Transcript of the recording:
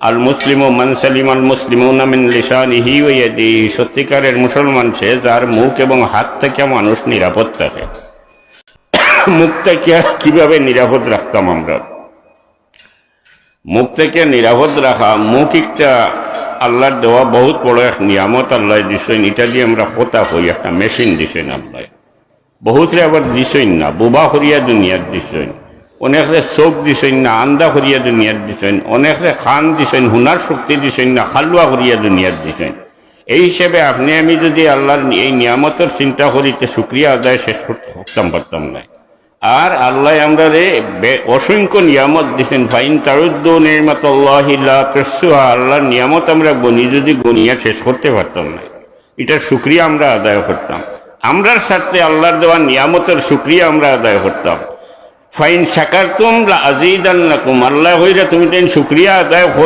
আল মুসলিম মান সালিম আল মুসলিম নামিন লিসানিহি ওয়াদি সত্যিকারের মুসলমান সে যার মুখ এবং হাত থেকে মানুষ নিরাপদ থাকে। মুখ থেকে কীভাবে নিরাপদ রাখতাম আমরা? মুখ থেকে নিরাপদ রাখা, মুখ একটা আল্লাহর দেওয়া বহুত বড় এক নিয়ামত আল্লাহ দিছেন। এটা দিয়ে আমরা হতা হই, একটা মেশিন দিছেন আল্লাহ। বহুতরে আবার দিছেন না, বোবা করিয়া দুনিয়ার দিছেন। অনেকরে চোখ দিছেন না, আন্দা করিয়া দুনিয়ার দিছেন। অনেকরে খান দিছেন, হুনার শক্তি দিছেন না, খালুয়া করিয়া দুনিয়ার দিছেন। এই হিসেবে আপনি, আমি যদি আল্লাহর এই নিয়ামতের চিন্তা করিতে শুক্রিয়া আদায় শেষ করতে করতাম পারতাম না। আর আল্লাহ আমরা রে অসংখ্য নিয়ামত দিছেন। ফাইন তারুদ্দ নির্মাত আল্লাহিল্লা প্রসুহা আল্লাহর নিয়ামত আমরা গনি যদি গনিয়া শেষ করতে পারতাম না। এটার শুক্রিয়া আমরা আদায় করতাম। আমরার সাথে আল্লাহর দেওয়া নিয়ামতের শুক্রিয়া আমরা আদায় করতাম। ফাইন সাকার তুম আজিদ আল্লাহ আল্লাহ হইরা তুমি তাই শুক্রিয়া আদায়